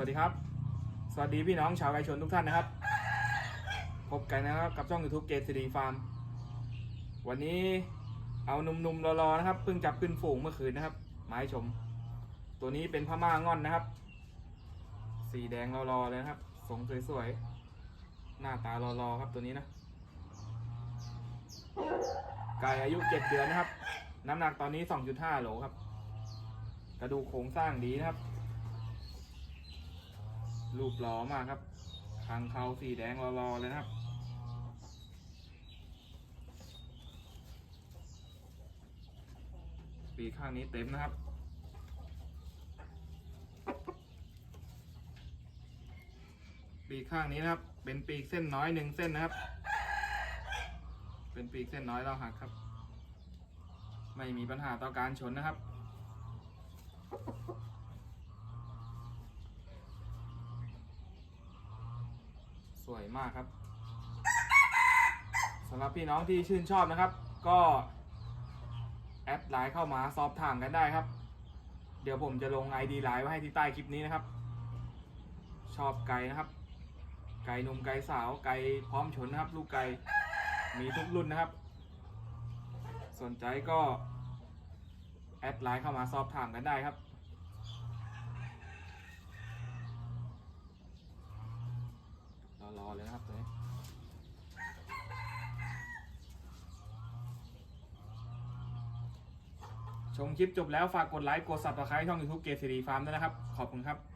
วัสดีครับ สวัสดีพี่น้องชาวไก่ชนทุกท่านนะครับ พบกันนะครับกับช่อง YouTube เกตซีดีฟาร์ม วันนี้เอาหนุ่มๆรอๆนะครับเพิ่งจับขึ้นฝูงเมื่อคืนนะครับมาให้ชม ตัวนี้เป็นพม่างอนนะครับ สีแดงรอๆเลยนะครับทรงสวยๆ หน้าตารอๆครับตัวนี้นะ ไก่อายุเจ็ดเดือนนะครับ น้ำหนักตอนนี้2.5โลครับ กระดูกโครงสร้างดีนะครับ รูปหล่อมากครับทางเขาสีแดงรอๆเลยนะครับปีข้างนี้เต็มนะครับ ปีข้างนี้นะครับ เป็นปีกเส้นน้อยหนึ่งเส้นนะครับ เป็นปีกเส้นน้อยเราหักครับ ไม่มีปัญหาต่อการชนนะครับ สวยมากครับสำหรับพี่น้องที่ชื่นชอบนะครับ ก็แอดไลน์เข้ามาสอบถามกันได้ครับ เดี๋ยวผมจะลง ID ไลน์ไว้ให้ที่ใต้คลิปนี้นะครับ ชอบไก่นะครับ ไก่นุ่มไก่สาวไก่พร้อมชนนะครับ ลูกไก่มีทุกรุ่นนะครับ สนใจก็แอดไลน์เข้ามาสอบถามกันได้ครับ ร อเลยนะครับตัวนี้ชมคลิปจบแล้วฝากกดไลค์ กดซับสไครต์ช่อง YouTube เก c ซีดีฟาร์มด้วยนะครับ ขอบคุณครับ